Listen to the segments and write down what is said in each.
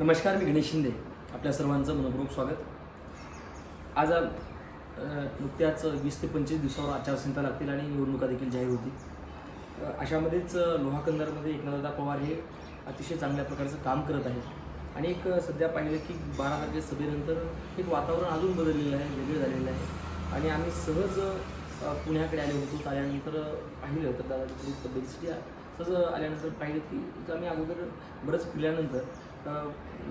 नमस्कार मी गणेश शिंदे. आपल्या सर्वांचं मनपूर्वक स्वागत. आज नुकत्याच वीस ते पंचवीस दिवसावर आचारसंहिता लागतील आणि निवडणुका देखील जाहीर होती अशामध्येच अ, लोहा पवार हे अतिशय चांगल्या प्रकारचं काम करत आहेत. आणि एक सध्या पाहिलं की बारा तारखे सभेनंतर एक वातावरण अजून बदललेलं आहे वेगळं झालेलं आहे. आणि आम्ही सहज पुण्याकडे आले होतो आल्यानंतर पाहिलं तर दादा तब्येतीसाठी सहज आल्यानंतर पाहिलं की आम्ही अगोदर बरंच फिरल्यानंतर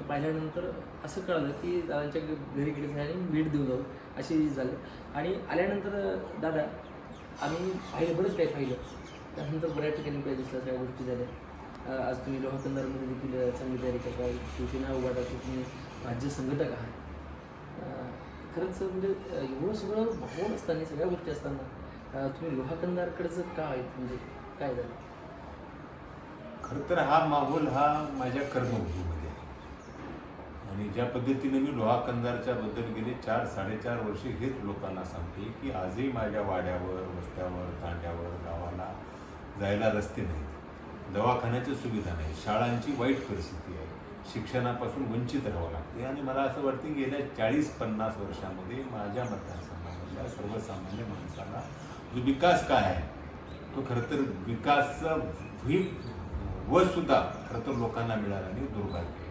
पाहिल्यानंतर असं कळलं की दादांच्या घरी गेले आणि भेट देऊ जाऊ अशी झालं. आणि आल्यानंतर दादा आम्ही पाहिलं बरंच काही पाहिलं. त्यानंतर बऱ्याच ठिकाणी काही दिसलं सगळ्या गोष्टी झाल्या. आज तुम्ही लोहाकंदारमध्ये देखील चांगली तयारी करता शिवसेना उभाटाचे तुम्ही राज्य संघटक आहात. खरंच म्हणजे एवढं सगळं भावून असताना सगळ्या गोष्टी असताना तुम्ही लोहा कंदारकडचं का आहेत म्हणजे काय झालं? खरं तर हा माहोल हा माझ्या कर्मभूमीमध्ये आहे. आणि ज्या पद्धतीने मी लोहा कंदारच्या बद्दल गेले चार साडेचार वर्षे हेच लोकांना सांगते की आजही माझ्या वाड्यावर रस्त्यावर तांड्यावर गावाला जायला रस्ते नाहीत. दवाखान्याच्या सुविधा नाही. शाळांची वाईट परिस्थिती आहे. शिक्षणापासून वंचित राहावं लागते. आणि मला असं वाटतं की गेल्या चाळीस पन्नास वर्षामध्ये माझ्या मतदारसंघामधल्या सर्वसामान्य माणसाला जो विकास काय आहे तो खरं तर विकासचा व्हीप व सुद्धा खरं तर लोकांना मिळालं आणि दुर्भाग्य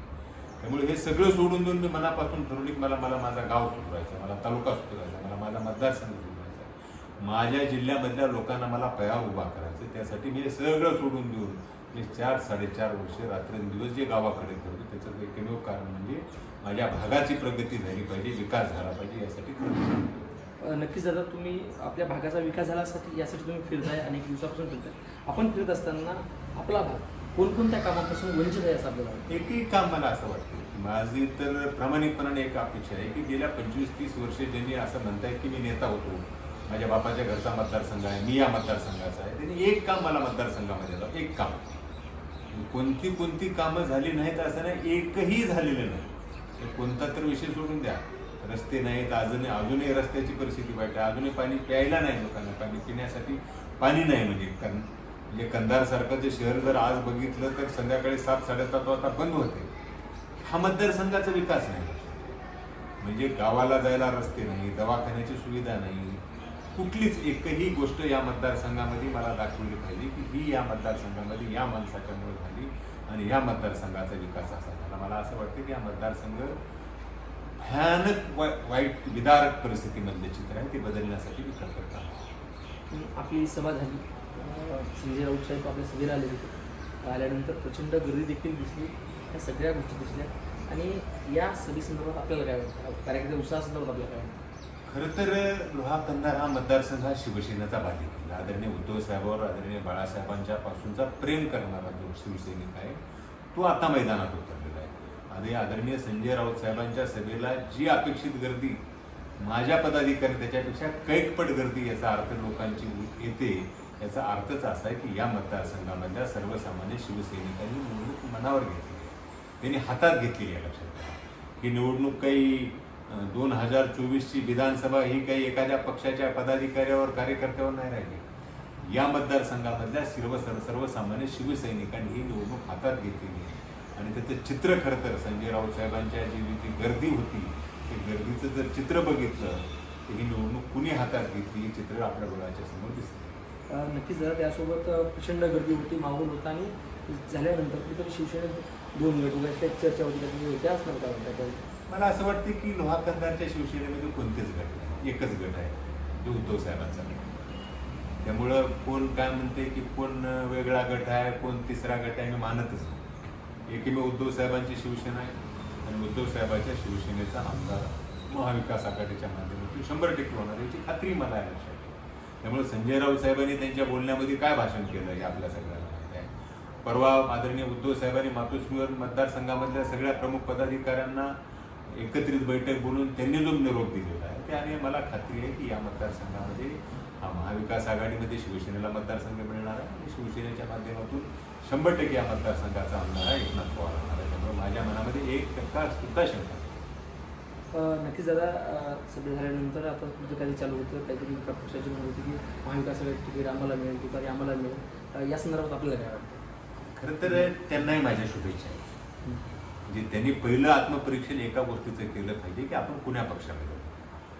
त्यामुळे हे सगळं सोडून देऊन मी मनापासून ठरवली की मला मला माझा गाव सुधारायचा मला तालुका सुधारायचा मला माझा मतदारसंघ सुधारायचा. माझ्या जिल्ह्यामधल्या लोकांना मला पया उभा करायचं त्यासाठी मी हे सगळं सोडून देऊन मी चार साडेचार वर्ष रात्रंदिवस जे गावाकडे करतो त्याचं एकमेव कारण म्हणजे माझ्या भागाची प्रगती झाली पाहिजे विकास झाला पाहिजे यासाठी करतो नक्कीच दादा तुम्ही आपल्या भागाचा विकास झाला यासाठी तुम्ही फिरताय अनेक दिवसापासून फिरताय. आपण फिरत असताना आपला भाग कोणकोणत्या कामापासून वंचित आहे असं आपल्याला वाटतं? एकही काम मला असं वाटतं माझी तर प्रामाणिकपणाने एक अपेक्षा आहे की गेल्या पंचवीस तीस वर्षे ज्यांनी असं म्हणतायत की मी नेता होतो माझ्या बापाच्या घरचा मतदारसंघ आहे मी या मतदारसंघाचा आहे त्यांनी एक काम मला मतदारसंघामध्ये दिलं एक काम. कोणती कोणती कामं झाली नाहीत असं नाही एकही झालेलं नाही. तर कोणता तर विषय सोडून द्या. रस्ते नाहीत अजूनही अजूनही रस्त्याची परिस्थिती वाईट आहे अजूनही पाणी प्यायला नाही लोकांना पाणी पिण्यासाठी पाणी नाही म्हणजे कारण म्हणजे कंधारसारखं जे शहर जर आज बघितलं तर संध्याकाळी सात साडेसात वाजता बंद होते. हा मतदारसंघाचा विकास नाही. म्हणजे गावाला जायला रस्ते नाही दवाखान्याची सुविधा नाही. कुठलीच एकही गोष्ट या मतदारसंघामध्ये मला दाखवली पाहिजे की ही या मतदारसंघामध्ये या माणसाच्यामुळे झाली आणि या मतदारसंघाचा विकास असा झाला. मला असं वाटतं की हा मतदारसंघ भयानक वा वाईट विदारक परिस्थितीमधले चित्र आहे. ते बदलण्यासाठी मी करतात आपली सभा झाली. संजय राऊत साहेब आपल्या सभेला आले होते आल्यानंतर प्रचंड गर्दी देखील दिसली. ह्या सगळ्या गोष्टी दिसल्या. आणि या सभेसंदर्भात आपल्याला काय वाटतं? कार्यक्रमाच्या उत्साहासंदर्भात आपल्याला काय वाटतं? खरं तर लोहा कंधार हा मतदारसंघ हा शिवसेनेचा बालेकिल्ला आदरणीय उद्धव साहेबावर आदरणीय बाळासाहेबांच्या पासूनचा प्रेम करणारा जो शिवसैनिक आहे तो आता मैदानात उतरलेला आहे. आणि आदरणीय संजय राऊत साहेबांच्या सभेला जी अपेक्षित गर्दी माझ्या पदाधिकारी त्याच्यापेक्षा कैकपट गर्दी याचा अर्थ लोकांची येते. याचा अर्थच असा आहे की या मतदारसंघामधल्या सर्वसामान्य शिवसैनिकांनी निवडणूक मनावर घेतली आहे. त्यांनी हातात घेतलेली आहे लक्षात घ्या ही निवडणूक काही दोन हजार चोवीसची विधानसभा ही काही एखाद्या पक्षाच्या पदाधिकाऱ्यावर कार्यकर्त्यावर नाही राहिली. या मतदारसंघामधल्या सर्व सर्व सर्वसामान्य शिवसैनिकांनी ही निवडणूक हातात घेतलेली आहे. आणि त्याचं चित्र खरं तर संजय राऊत साहेबांच्या जी जी गर्दी होती ते गर्दीचं जर चित्र बघितलं तर ही निवडणूक कुणी हातात घेतली हे चित्र आपल्या डोळ्याच्या समोर दिसतं. नक्कीच झालं त्यासोबत प्रचंड गर्दी होती माहोल होता आणि झाल्यानंतर कुठेतरी शिवसेनेत दोन गट वगैरे काही चर्चा होती त्याच्यामध्ये होत्या असणार म्हणतात मला असं वाटतं की लोहाकंदांच्या शिवसेनेमध्ये कोणतेच गट नाही एकच गट आहे जो उद्धव साहेबांचा गट आहे. त्यामुळं कोण काय म्हणते की कोण वेगळा गट आहे कोण तिसरा गट आहे मी मानतच नाही एकमेव उद्धव साहेबांची शिवसेना आहे आणि उद्धव साहेबांच्या शिवसेनेचा आमदार महाविकास आघाडीच्या माध्यमातून शंभर टक्के होणार याची खात्री मला आहे लक्षात आहे. त्यामुळे संजय राऊत साहेबांनी त्यांच्या बोलण्यामध्ये काय भाषण केलं हे आपल्या सगळ्यांना माहिती आहे. परवा आदरणीय उद्धव साहेबांनी मातोश्रीवर मतदारसंघामधल्या सगळ्या प्रमुख पदाधिकाऱ्यांना एकत्रित बैठक बोलून त्यांनी जो निरोप दिलेला आहे त्याने मला खात्री आहे की या मतदारसंघामध्ये हा महाविकास आघाडीमध्ये शिवसेनेला मतदारसंघ मिळणार आहे आणि शिवसेनेच्या माध्यमातून शंभर टक्के या मतदारसंघाचा आमदार एकनाथ पवार होणार आहे. त्यामुळे माझ्या मनामध्ये एक टक्का सुद्धा शंका नक्कीच दादा सभा झाल्यानंतर आता तुमचं काही चालू होतं काहीतरी एका पक्षाची म्हणत होती की महाविकास आघाडी तिकीट आम्हाला मिळेल तुकारी आम्हाला मिळेल. या संदर्भात आपल्याला काय वाटतं? खरं तर त्यांनाही माझ्या शुभेच्छा आहेत. म्हणजे त्यांनी पहिलं आत्मपरीक्षण एका गोष्टीचं केलं पाहिजे की आपण कुण्या पक्षामध्ये.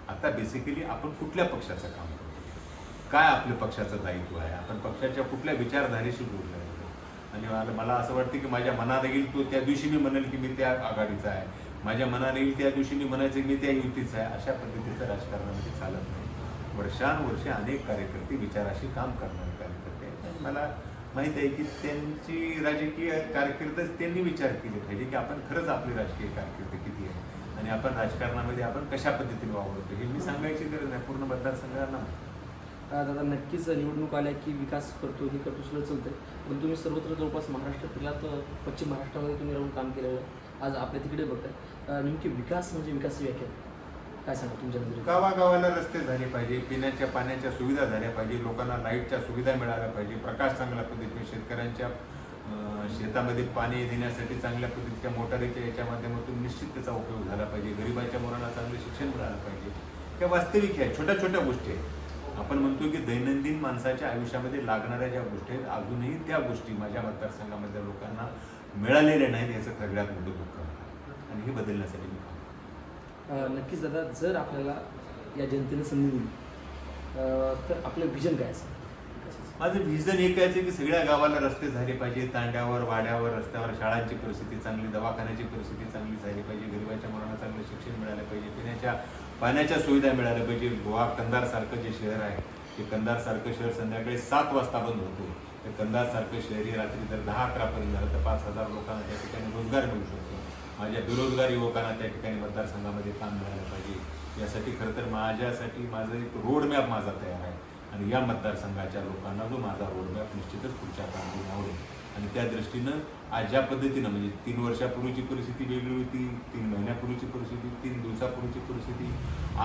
आता बेसिकली आपण कुठल्या पक्षाचं काम करतो? काय आपल्या पक्षाचं दायित्व आहे? आपण पक्षाच्या कुठल्या विचारधारेशी जोडलं आणि मला मला असं वाटतं की माझ्या मनात येईल तो त्या दिवशी मी म्हणेल की मी त्या आघाडीचा आहे. माझ्या मनाने येईल त्या दिवशी मी म्हणायचं मी त्या युतीचा आहे. अशा पद्धतीचं राजकारणामध्ये चालत नाही. वर्षानुवर्षे अनेक कार्यकर्ते विचाराशी काम करणारे कार्यकर्ते आहेत. आणि मला माहीत आहे की त्यांची राजकीय कारकीर्दच त्यांनी विचार केले पाहिजे की आपण खरंच आपली राजकीय कारकीर्द किती आहे आणि आपण राजकारणामध्ये आपण कशा पद्धतीने वावरतो हे मी सांगायची गरज नाही पूर्ण मतदारसंघांना दादा नक्कीच निवडणूक आल्या की विकास करतो हे करतो सगळं चालतंय. पण तुम्ही सर्वत्र जवळपास महाराष्ट्रात फिरला तर पश्चिम महाराष्ट्रामध्ये तुम्ही राहून काम केलेलं आज आपल्या तिकडे बघताय. नेमकी विकास म्हणजे विकास व्याख्या काय? सांगा तुमच्या नजरेत? गावागावाला रस्ते झाले पाहिजे पिण्याच्या पाण्याच्या सुविधा झाल्या पाहिजे लोकांना लाईटच्या सुविधा मिळाल्या पाहिजे प्रकाश चांगल्या पद्धतीने शेतकऱ्यांच्या शेतामध्ये पाणी देण्यासाठी चांगल्या पद्धतीच्या मोटारीच्या याच्या माध्यमातून निश्चित त्याचा उपयोग झाला पाहिजे गरिबाच्या मुलांना चांगलं शिक्षण मिळालं पाहिजे. त्या वास्तविक आहे छोट्या छोट्या गोष्टी आहेत. आपण म्हणतो की दैनंदिन माणसाच्या आयुष्यामध्ये लागणाऱ्या ज्या गोष्टी आहेत अजूनही त्या गोष्टी माझ्या मतदारसंघामधल्या लोकांना मिळालेल्या नाहीत याचं सगळ्यात मोठं दुःख आणि हे बदलण्यासाठी मी काम नक्कीच दादा जर आपल्याला या जनतेने संधी दिली तर आपलं विजन काय असेल? माझं व्हिजन एक आहे की सगळ्या गावाला रस्ते झाले पाहिजे तांड्यावर वाड्यावर रस्त्यावर शाळांची परिस्थिती चांगली दवाखान्याची परिस्थिती चांगली झाली पाहिजे गरिबाच्या मुलांना चांगलं शिक्षण मिळालं पाहिजे पिण्याच्या पाण्याच्या सुविधा मिळाल्या पाहिजे. गोवा कंधारसारखं जे शहर आहे ते कंधारसारखं शहर संध्याकाळी सात वाजता बंद होतो ते कंधारसारखं शहर रात्री जर दहा अकरापर्यंत झालं तर पाच हजार लोकांना त्या ठिकाणी रोजगार मिळू शकतो. माझ्या बेरोजगार युवकांना त्या ठिकाणी मतदारसंघामध्ये काम मिळालं पाहिजे. यासाठी खरं तर माझ्यासाठी माझं एक रोड मॅप माझा तयार आहे. आणि या मतदारसंघाच्या लोकांना जो माझा रोडमॅप निश्चितच पुढच्या काळामध्ये आवडेल. आणि त्या दृष्टीनं आज ज्या पद्धतीनं म्हणजे तीन वर्षापूर्वीची परिस्थिती वेगळी होती तीन महिन्यापूर्वीची परिस्थिती तीन दिवसापूर्वीची परिस्थिती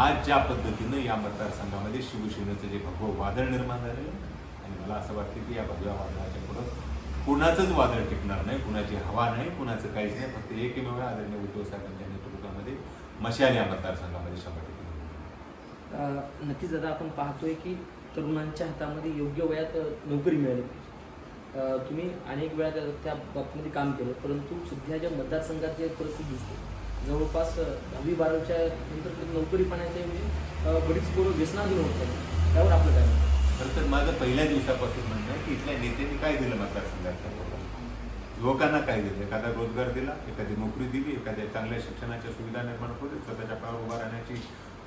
आज ज्या पद्धतीनं या मतदारसंघामध्ये शिवसेनेचं जे भगवं वादळ निर्माण झालेलं आहे, आणि मला असं वाटतं की या भगव्या वादळाच्या पुढं कुणाचंच वादळ टिकणार नाही कुणाची हवा नाही कुणाचं काहीच नाही फक्त एकमेव आदरणीय उद्धव साहेबांच्या नेतृत्वामध्ये मशाल या मतदारसंघामध्ये शंभर टक्के. नक्कीच दादा आपण पाहतोय की तरुणांच्या हातामध्ये योग्य वयात नोकरी मिळाली पाहिजे. तुम्ही अनेक वेळा त्या- त्या बाबतीमध्ये काम केलं परंतु सध्याच्या मतदारसंघात जे परिस्थिती दिसते जवळपास दहावी बारावीच्या नंतर नोकरी पाण्याच्या ऐवजी बरीच पोरं व्यसनाधीन होत त्यावर आपलं काय खरं तर माझं पहिल्या दिवसापासून म्हणणं आहे की इथल्या नेत्यांनी काय दिलं मतदारसंघातल्या लोकांना युवकांना काय दिलं? एखादा रोजगार दिला एखादी नोकरी दिली एखाद्या चांगल्या शिक्षणाच्या सुविधा निर्माण करून स्वतःच्या पायावर उभा राहण्याची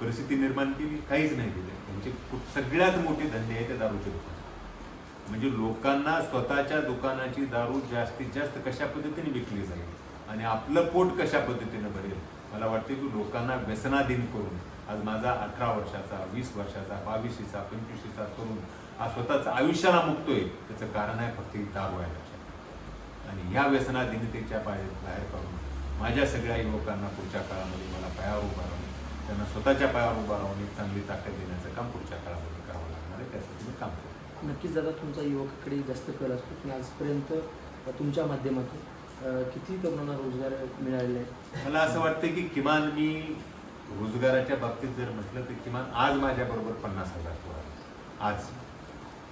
परिस्थिती निर्माण केली काहीच नाही दिले. त्यांचे खूप सगळ्यात मोठे धंदे आहे ते दारूचे दुकान. म्हणजे लोकांना स्वतःच्या दुकानाची दारू जास्तीत जास्त कशा पद्धतीने विकली जाईल? आणि आपलं पोट कशा पद्धतीने भरेल? मला वाटते की लोकांना व्यसनाधीन करून आज माझा अठरा वर्षाचा वीस वर्षाचा बावीशीचा पंचवीशीचा तरुण आज स्वतःचं आयुष्याला मुक्तोय त्याचं कारण आहे फक्त ही दारू आहे लक्षात. आणि ह्या व्यसनाधीनतेच्या बाहेर बाहेर काढून माझ्या सगळ्या युवकांना पुढच्या काळामध्ये मला पायावर उभा राहून त्यांना स्वतःच्या पायावर उभा राहून एक चांगली ताकद देण्याचं काम पुढच्या काळामध्ये करावं लागणार आहे त्यासाठी मी काम करतो. नक्कीच दादा तुमचा युवकाकडे जास्त कल असतो. तुम्ही आजपर्यंत तुमच्या माध्यमातून किती तरुणांना रोजगार मिळालेले आहे? मला असं वाटतं की किमान मी रोजगाराच्या बाबतीत जर म्हटलं तर किमान आज माझ्याबरोबर पन्नास हजार तो आहे आज.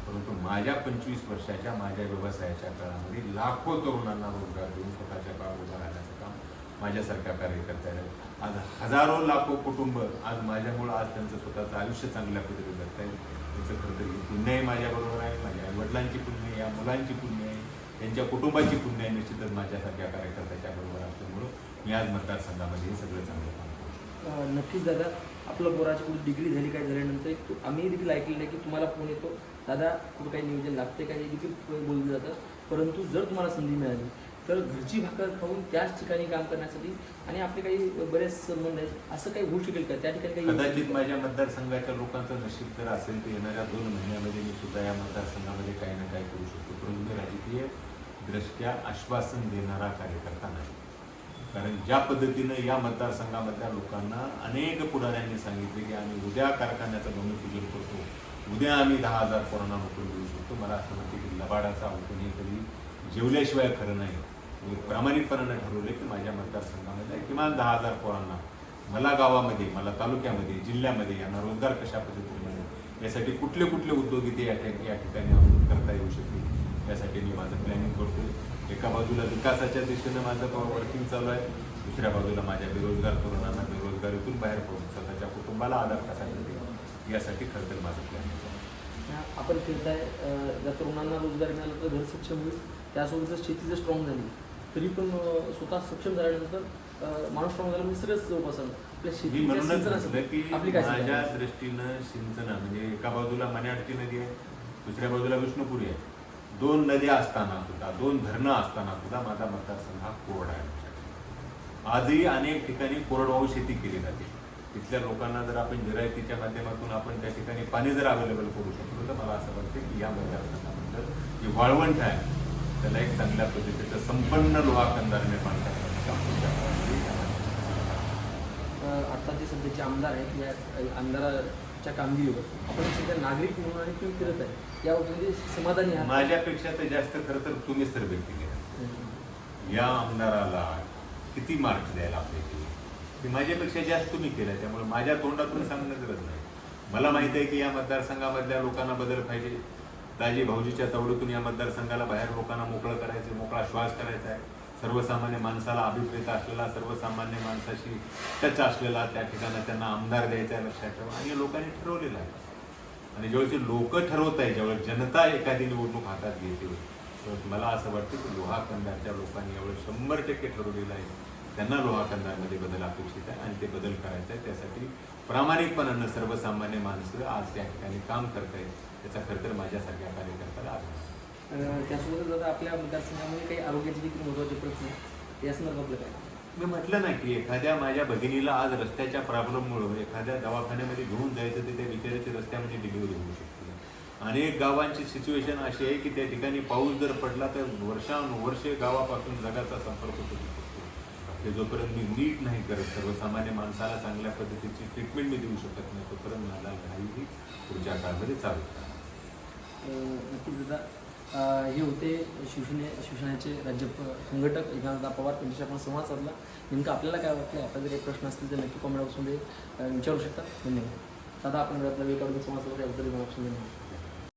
परंतु माझ्या पंचवीस वर्षाच्या माझ्या व्यवसायाच्या काळामध्ये लाखो तरुणांना रोजगार देऊन स्वतःच्या पायावर उभा राहण्याचं काम माझ्यासारख्या कार्यकर्त्याने आज हजारो लाखो कुटुंब आज माझ्यामुळं आज त्यांचं स्वतःचं आयुष्य चांगल्या पद्धतीने जगत आहे त्यांचं खरं तर पुण्यही माझ्याबरोबर आहे. माझ्या वडिलांची पुण्य या मुलांची पुण्य आहे त्यांच्या कुटुंबाची पुण्य आहे. निश्चितच माझ्यासारख्या कार्यकर्त्याच्या बरोबर असल्यामुळं मी आज मतदारसंघामध्ये हे सगळं चांगलं काम नक्कीच दादा आपलं पोराची कुठे डिग्री झाली काय झाल्यानंतर एक आम्ही देखील ऐकलेलं आहे की तुम्हाला फोन येतो. दादा कुठं काही नियोजन लागते काय देखील बोललं जातं. परंतु जर तुम्हाला संधी मिळाली तर घरची भाकर खाऊन त्याच ठिकाणी काम करण्यासाठी आणि आपले काही बरेच संबंध आहेत असं काही होऊ शकेल का? त्या ठिकाणी काही कदाचित माझ्या मतदारसंघाच्या लोकांचं नशीब तर असेल तर येणाऱ्या दोन महिन्यामध्ये मी सुद्धा या मतदारसंघामध्ये काही ना काही करू शकतो. परंतु मी राजकीय दृष्ट्या आश्वासन देणारा कार्यकर्ता नाही. कारण ज्या पद्धतीनं या मतदारसंघामधल्या लोकांना अनेक पुढाऱ्यांनी सांगितले की आम्ही उद्या कारखान्याचं भूमिपूजन करतो. उद्या आम्ही दहा हजार कोरोना नोकरी देऊ शकतो. मला असं वाटतं की लबाडाचा कोणी कधी जेवल्याशिवाय खरं नाही. मी प्रामाणिकपणानं ठरवले की माझ्या मतदारसंघामध्ये किमान दहा हजार पोरांना मला गावामध्ये मला तालुक्यामध्ये जिल्ह्यामध्ये यांना रोजगार कशा पद्धतीने यासाठी कुठले कुठले उद्योग इथे या या ठिकाणी करता येऊ शकतील यासाठी मी माझं प्लॅनिंग करतोय. एका बाजूला विकासाच्या दिशेनं माझं वर्किंग चालू आहे. दुसऱ्या बाजूला माझ्या बेरोजगार तरुणांना बेरोजगारीतून बाहेर पडून स्वतःच्या कुटुंबाला आधार कसा मिळेल यासाठी खरं तर माझं प्लॅनिंग आपण फिरताय ज्या तरुणांना रोजगार मिळाला तर घर सक्षम होईल. त्यासोबतच शेती जर स्ट्रॉंग झाली तरी पण स्वतः सक्षम झाल्यानंतर माणूस स्ट्रॉंग झाला म्हणजे आलं. आपल्या शेती म्हणूनच की माझ्या? दृष्टीनं सिंचन म्हणजे एका बाजूला मन्याडची नदी आहे दुसऱ्या बाजूला विष्णुपुरी आहे. दोन नद्या असताना सुद्धा दोन धरणं असताना सुद्धा माझा मतदारसंघ हा कोरडा आहे. आजही अनेक ठिकाणी कोरडवाहू शेती केली जाते. तिथल्या लोकांना जर आपण जिरायतीच्या माध्यमातून आपण त्या ठिकाणी पाणी जर अवेलेबल करू शकलो तर मला असं वाटतं की या मतदारसंघाबद्दल जे वाळवंट आहे त्याला एक चांगल्या पद्धतीचं संपन्न लोहा कंदार निर्माण करण्याचं आता जे सध्याचे आमदार आहेत या अं, च्या कामगिरीवर. आपण सध्या नागरिक म्हणून आणि तुम्ही फिरत आहे यामध्ये म्हणजे समाधानी आहात? माझ्यापेक्षा तर जास्त खरं तर तुम्ही सर्वे केले हम्म. या आमदाराला किती मार्क्स द्यायला पाहिजे हे माझ्यापेक्षा जास्त तुम्ही केलं त्यामुळे माझ्या तोंडातून सांगणं गरज नाही. मला माहिती आहे की या मतदारसंघामधल्या लोकांना बदल पाहिजे. दाजी भाऊजीच्या तवडीतून या मतदारसंघाला बाहेर लोकांना मोकळं करायचं मोकळा श्वास करायचा आहे. सर्वसामान्य माणसाला अभिप्रेत असलेला सर्वसामान्य माणसाशी टच असलेला त्या ठिकाणी त्यांना आमदार द्यायचा आहे लक्षात ठेवा. आणि लोकांनी ठरवलेलं आहे. आणि ज्यावेळेस लोक ठरवत आहे ज्यावेळेस जनता एखादी निवडणूक हातात घेते तर मला असं वाटतं की लोहा लोकांनी यावेळेस शंभर टक्के ठरवलेलं आहे. त्यांना लोहा बदल अपेक्षित आहे आणि ते बदल करायचं आहे त्यासाठी प्रामाणिकपणानं सर्वसामान्य माणसं आज त्या ठिकाणी काम करत आहेत त्याचा खरं तर माझ्यासारख्या कार्यकर्त्याला आभार. त्यासोबतच आता आपल्या मतदारसंघामध्ये काही आरोग्याचे देखील महत्त्वाचे प्रश्न. या संदर्भात आपलं काय? मी म्हटलं ना की एखाद्या माझ्या भगिनीला आज रस्त्याच्या प्रॉब्लेममुळं एखाद्या दवाखान्यामध्ये घेऊन जायचं तर त्या बिचाऱ्याची रस्त्यामध्ये डिलिव्हरी होऊ शकते. अनेक गावांची सिच्युएशन अशी आहे की त्या ठिकाणी पाऊस जर पडला तर वर्षानुवर्षे गावापासून जगाचा संपर्क तुटू शकतो हे जोपर्यंत मी नीट नाही करत सर्वसामान्य माणसाला चांगल्या पद्धतीची ट्रीटमेंट मी देऊ शकत नाही तोपर्यंत मला लढाई ही पुढच्या काळामध्ये चालू नक्कीच दादा हे होते शिवसेने शिवसेनेचे राज्य संघटक एकनाथदा पवार त्यांच्याशी आपण संवाद साधला. नेमकं आपल्याला काय वाटलं आपल्याला जर काही प्रश्न असतील तर नक्की कॉमेंट बॉक्समध्ये विचारू शकता. धन्यवाद. दादा आपण घरातला वेळ काढून संवाद साधला याबद्दल धन्यवाद